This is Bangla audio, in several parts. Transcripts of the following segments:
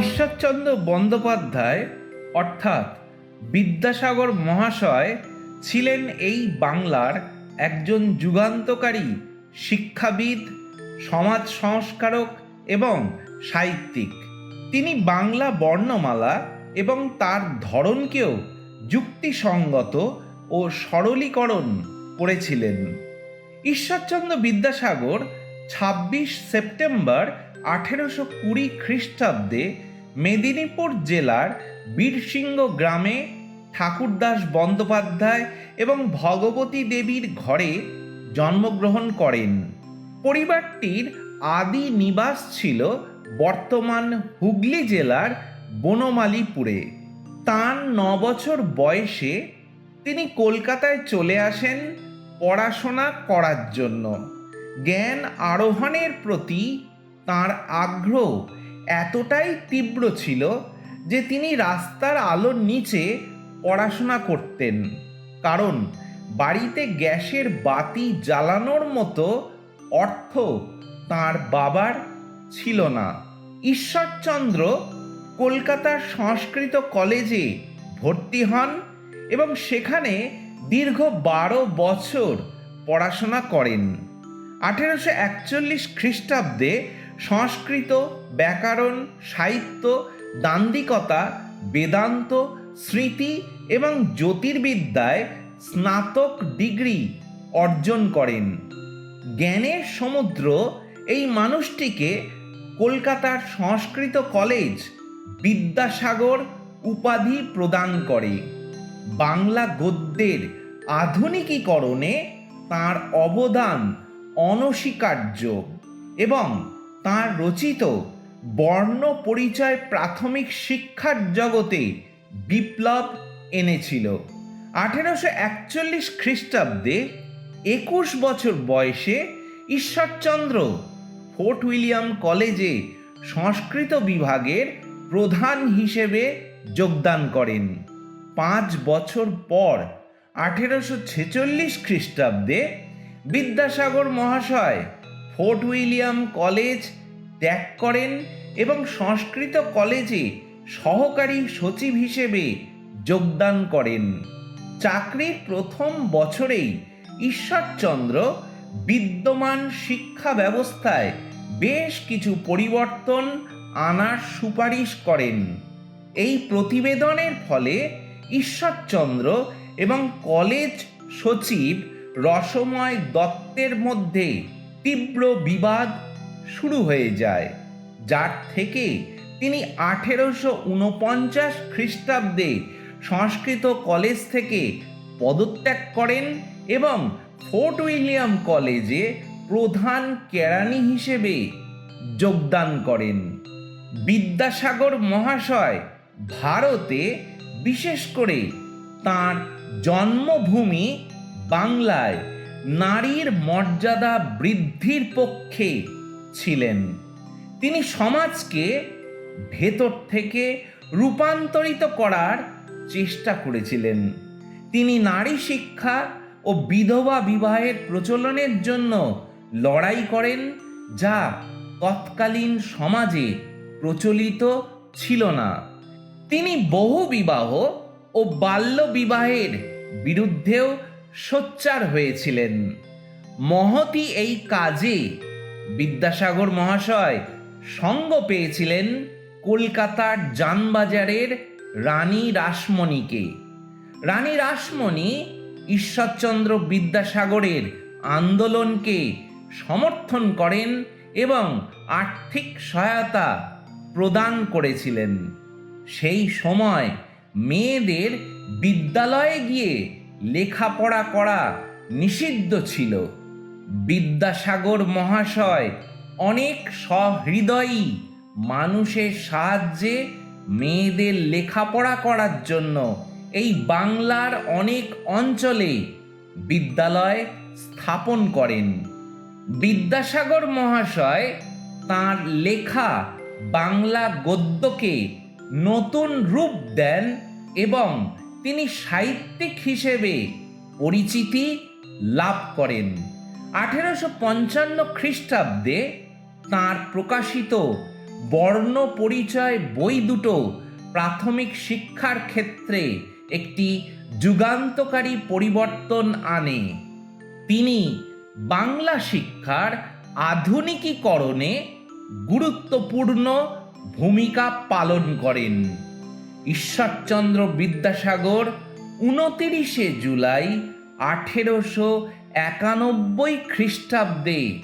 ঈশ্বরচন্দ্র বন্দ্যোপাধ্যায়, অর্থাৎ বিদ্যাসাগর মহাশয়, ছিলেন এই বাংলার একজন যুগান্তকারী শিক্ষাবিদ, সমাজ সংস্কারক এবং সাহিত্যিক। তিনি বাংলা বর্ণমালা এবং তার ধরনকেও যুক্তিসঙ্গত ও সরলীকরণ করেছিলেন। ঈশ্বরচন্দ্র বিদ্যাসাগর ছাব্বিশ সেপ্টেম্বর আঠেরোশো কুড়ি খ্রিস্টাব্দে মেদিনীপুর জেলার বীরসিংহ গ্রামে ঠাকুরদাস বন্দ্যোপাধ্যায় এবং ভগবতী দেবীর ঘরে জন্মগ্রহণ করেন। পরিবারটির আদি নিবাস ছিল বর্তমান হুগলি জেলার বনমালীপুরে। তার ন বছর বয়সে তিনি কলকাতায় চলে আসেন পড়াশোনা করার জন্য। জ্ঞান আরোহণের প্রতি তার আগ্রহ এতটাই তীব্র ছিল যে তিনি রাস্তার আলোর নিচে পড়াশোনা করতেন। কারণ বাড়িতে গ্যাসের বাতি জ্বালানোর মতো অর্থ তার বাবার ছিল না। ঈশ্বরচন্দ্র কলকাতার সংস্কৃত কলেজে ভর্তি হন এবং সেখানে দীর্ঘ বারো বছর পড়াশোনা করেন। আঠেরোশো একচল্লিশ খ্রিস্টাব্দে সংস্কৃত, ব্যাকরণ, সাহিত্য দান্দিকতা বেদান্ত, স্মৃতি এবং জ্যোতির্বিদ্যায় স্নাতক ডিগ্রি অর্জন করেন। জ্ঞানের সমুদ্র এই মানুষটিকে কলকাতার সংস্কৃত কলেজ, বিদ্যাসাগর উপাধি প্রদান করে। বাংলা গদ্যের আধুনিকীকরণে তার অবদান অনস্বীকার্য এবং তার রচিত বর্ণ পরিচয় প্রাথমিক শিক্ষার জগতে বিপ্লব এনেছিল। আঠেরোশো একচল্লিশ খ্রিস্টাব্দে একুশ বছর বয়সে ঈশ্বরচন্দ্র ফোর্ট উইলিয়াম কলেজে সংস্কৃত বিভাগের প্রধান হিসেবে যোগদান করেন। পাঁচ বছর পর আঠেরোশো ছেচল্লিশ খ্রিস্টাব্দে বিদ্যাসাগর মহাশয় ফোর্ট উইলিয়াম কলেজ ত্যাগ করেন এবং সংস্কৃত কলেজে সহকারী সচিব হিসেবে যোগদান করেন। চাকরির প্রথম বছরেই ঈশ্বরচন্দ্র বিদ্যমান শিক্ষা ব্যবস্থায় বেশ কিছু পরিবর্তন আনার সুপারিশ করেন। এই প্রতিবেদনের ফলে ঈশ্বরচন্দ্র এবং কলেজ সচিব রসময় দত্তের মধ্যে তীব্র বিবাদ শুরু হয়ে যায়, যার থেকে তিনি আঠেরোশো উনপঞ্চাশ খ্রিস্টাব্দে সংস্কৃত কলেজ থেকে পদত্যাগ করেন এবং ফোর্ট উইলিয়াম কলেজে প্রধান কেরানি হিসেবে যোগদান করেন। বিদ্যাসাগর মহাশয় ভারতে বিশেষ করে তার জন্মভূমি বাংলায় নারীর মর্যাদা বৃদ্ধির পক্ষে ছিলেন। তিনি সমাজকে ভেতর থেকে রূপান্তরিত করার চেষ্টা করেছিলেন। তিনি নারী শিক্ষা ও বিধবা বিবাহের প্রচলনের জন্য লড়াই করেন, যা তৎকালীন সমাজে প্রচলিত ছিল না। তিনি বহু বিবাহ ও বাল্য বিবাহের বিরুদ্ধেও সোচ্চার হয়েছিলেন। মহতি এই কাজে বিদ্যাসাগর মহাশয় সঙ্গ পেয়েছিলেন কলকাতার যানবাজারের রানী রাসমণিকে। রানী রাসমণি ঈশ্বরচন্দ্র বিদ্যাসাগরের আন্দোলনকে সমর্থন করেন এবং আর্থিক সহায়তা প্রদান করেছিলেন। সেই সময় মেয়েদের বিদ্যালয়ে গিয়ে লেখাপড়া করা নিষিদ্ধ ছিল। বিদ্যাসাগর মহাশয় অনেক সহৃদয়ী মানুষের সাহায্যে মেয়েদের লেখাপড়া করার জন্য এই বাংলার অনেক অঞ্চলে বিদ্যালয় স্থাপন করেন। বিদ্যাসাগর মহাশয় তার লেখা বাংলা গদ্যকে নতুন রূপ দেন এবং তিনি সাহিত্যিক হিসেবে পরিচিতি লাভ করেন। আঠেরোশো পঞ্চান্ন খ্রিস্টাব্দে তাঁর প্রকাশিত বর্ণ পরিচয় বই দুটো প্রাথমিক শিক্ষার ক্ষেত্রে একটি যুগান্তকারী পরিবর্তন আনে। তিনি বাংলা শিক্ষার আধুনিকীকরণে গুরুত্বপূর্ণ ভূমিকা পালন করেন। ঈশ্বরচন্দ্র বিদ্যাসাগর উনতিরিশে জুলাই আঠেরোশো একানব্বই খ্রিস্টাব্দে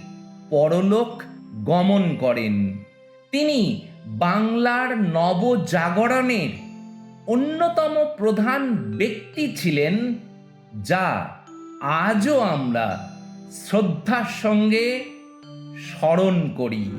পরলোক গমন করেন। তিনি বাংলার নবজাগরণের অন্যতম প্রধান ব্যক্তি ছিলেন, যা আজও আমরা শ্রদ্ধার সঙ্গে স্মরণ করি।